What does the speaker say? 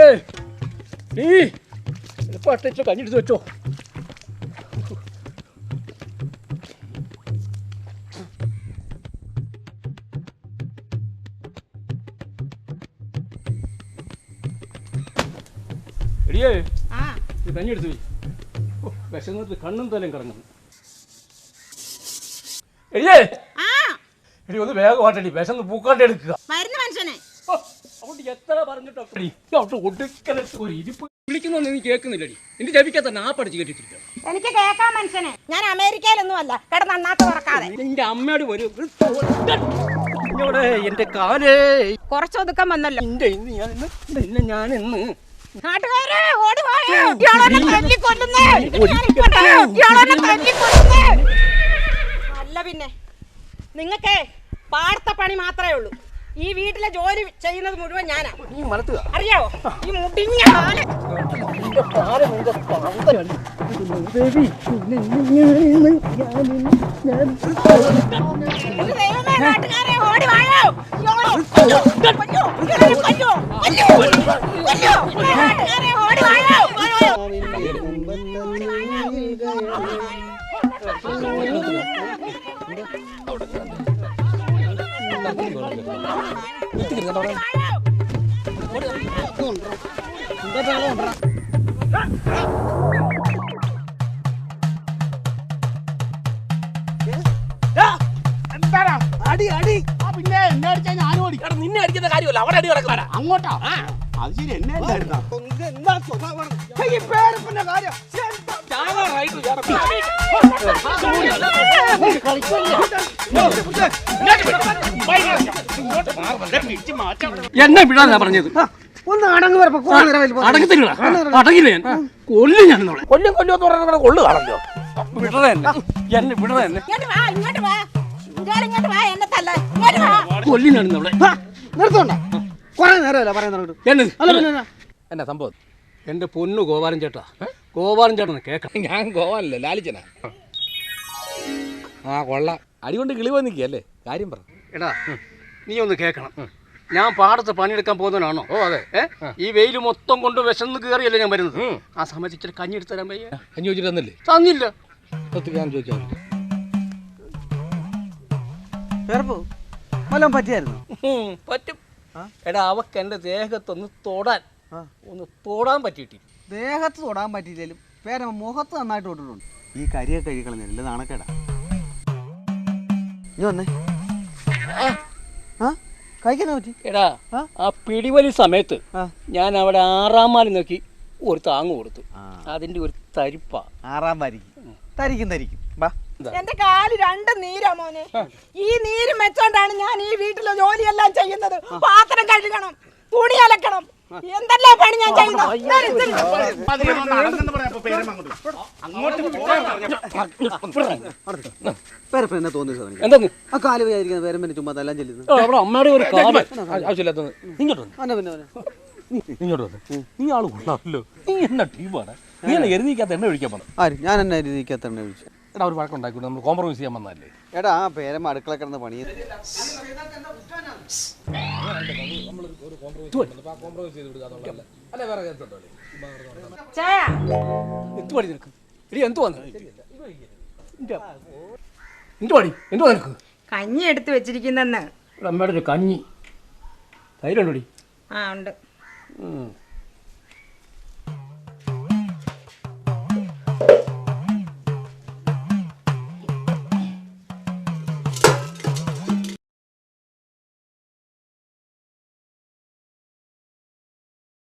ഏ നീ പട്ടിച്ച് കഞ്ഞെടുത്ത് വെച്ചോ. എടിയേ കഞ്ഞെടുത്ത് പോയി വിശന്നിട്ട് കണ്ണും തലയും കറങ്ങുന്നു എടിയേ. എടി ഒന്ന് വേഗമായിട്ടടി വിശന്ന് പൂക്കാണ്ട് എടുക്കുക. വരുന്ന മനുഷ്യനെ. ഓ, അതുകൊണ്ട് എത്ര പറഞ്ഞിട്ടോ ഒടുക്കലത്ത് ഒരു ഇരിപ്പ്. വിളിക്കുന്നൊന്നും നീ കേൾക്കുന്നില്ലടി. നിന്റെ ജപിക്കാത്ത നാപ്പടിച്ച് കേട്ടിട്ടിരിക്കുക എനിക്ക് കേൾക്കാൻ മനുഷ്യനെ. ഞാൻ അമേരിക്കയിലൊന്നും അല്ല കിടന്ന് അണ്ണാക്ക് തുറക്കാതെ. നിന്റെ അമ്മയോട് എന്റെ കാലേ. കുറച്ചൊതുക്കം വന്നല്ലോ. നിന്റെ ഇന്ന് ഞാൻ ഇന്ന് നിന്നെ ഞാൻ ഇന്ന് നാട്ടുകാരെ ഓടി വായോ തല്ലിക്കൊല്ലുന്നേ. തല്ലിക്കൊല്ലുന്നേ. അല്ല പിന്നെ നിങ്ങക്കേ പാർത്ത പണി മാത്രമേ ഉള്ളൂ. ഈ വീട്ടിലെ ജോലി ചെയ്യുന്നത് മുഴുവൻ ഞാനാ. നീ മലത്തുക അറിയാവോ? ഈ മുടിഞ്ഞ ആൾ നാട്ടുകാരെ ഓടി. നാട്ടുകാരെ വായോ. അടി അടി ആ പിന്നെ എന്നെ അടിച്ചാൽ ഞാനും ഓടി നിന്നെ അടിക്കുന്ന കാര്യമല്ല അവിടെ അടി കിടക്കാനാ അങ്ങോട്ടാ അത് ശരി എന്നെ പേരപ്പന്റെ കാര്യം എന്നെ ഞാൻ പറഞ്ഞത്. ഒന്ന് അടങ്ങ് വരപ്പോ അടങ്ങത്തില്ല അടങ്ങില്ല ഞാൻ. കൊല്ലു ഞാൻ കൊല്ലും കൊല്ലു എന്ന് പറഞ്ഞാൽ കൊള്ളു കാണല്ലോ എന്നെ. കൊല്ലും ഞാൻ നിർത്തോണ്ട. കൊറേ നേരമല്ല പറയുന്നത് എന്നെ. അല്ല എന്നാ? എന്നാ സംഭവം? എന്റെ പൊന്നു ഗോപാലൻ ചേട്ടാ. ഗോപാലൻ ചേട്ടനെ കേൾക്കണം ഞാൻ ഗോപാലല്ലേ ലാലിച്ചനാ? ആ കൊള്ളാം. അടികൊണ്ട് കിളി വന്നിക്കല്ലേ കാര്യം പറ. എടാ നീ ഒന്ന് കേൾക്കണം ഞാൻ പാടത്ത് പണിയെടുക്കാൻ പോകുന്നവനാണോ? ഓ അതെ. ഈ വെയിൽ മൊത്തം കൊണ്ട് വിശന്ന് കയറിയല്ലേ ഞാൻ വരുന്നത്? ആ സമയത്ത് ഇച്ചിരി കഞ്ഞി എടുത്ത് തരാൻ പയ്യ കഞ്ഞി വെച്ചിട്ട് തന്നില്ലേ? തന്നില്ല. സത്യം ഞാൻ വേറപ്പോ? വല്ലതും പറ്റിയായിരുന്നു? പറ്റും. എടാ അവക്ക് എന്റെ ദേഹത്തൊന്ന് തൊടാൻ ഒന്ന് തൊടാൻ പറ്റിയിട്ടി ദേഹത്ത് തൊടാൻ പറ്റിയില്ലെങ്കിലും പേര മുഖത്ത് നന്നായിട്ട് തൊട്ടിട്ടുണ്ട്. ഈ കരിയൊക്കെ കഴിക്കണം നല്ല നാണക്കേടാ. നീ വന്നേ. ആ. കഴിക്കുന്ന പറ്റി? എടാ ആ? പിടിവലി സമയത്ത് ഞാൻ അവിടെ ആറാം മാലി നോക്കി ഒരു താങ്ങ് കൊടുത്തു. അതിന്റെ ഒരു തരിപ്പാ. ആറാം മാലിക്ക് തരിക്കും തരിക്കും. വാ. എന്റെ കാൽ രണ്ട് നീരാ മോനെ. ഈ നീര് ഞാൻ ഈ വീട്ടിലെ ജോലിയെല്ലാം ചെയ്യുന്നത് പാത്രം കഴുകണം തുണി അലക്കണം എന്തെല്ലാം പണി ഞാൻ ചെയ്യുന്നത് ദേ ഇത് പേരപ്പൻ എന്നെ സാധനം ആ കാൽ ചുമ്മാ അവിടെ അമ്മയുടെ ഒരു കാൽ ആവശ്യമില്ലാത്തത്. ഇങ്ങോട്ട് വന്ന്. അവനെ പിന്നെ അവനെ ഇങ്ങോട്ട് വന്ന്. നീ ആൾ കൊള്ളാമല്ലോ. നീ എന്നാ ടീമാണ് നീ എന്നെ എരുതിക്കാത്ത എണ്ണ ഒഴിക്കാൻ പോണം ആര്? ഞാൻ എന്നെ രീതിക്കകത്ത് എണ്ണ ഒഴിച്ചു? എടാ ഒരു വഴക്കുണ്ടാക്കി നമ്മൾ കോംപ്രമൈസ് ചെയ്യാൻ വന്നതല്ലേ? എടാ ആ പേരമ്മ അടുക്കള കിടന്ന് പണി കോംപ്രമൈസ് ചെയ്ത് വിടുക എന്നുള്ളതല്ല. അല്ലെ വേറെ കേട്ടോ ചായ. എന്ത് പണി നിനക്ക്? എടി എന്ത് വന്നു? എന്ത് പണി? എന്ത് നിനക്ക്? കഞ്ഞി എടുത്ത് വെച്ചിരിക്കുന്നെന്ന്. അമ്മയുടെ ഒരു കഞ്ഞി. ധൈര്യം ഉണ്ടോടി ആ ഉണ്ട്.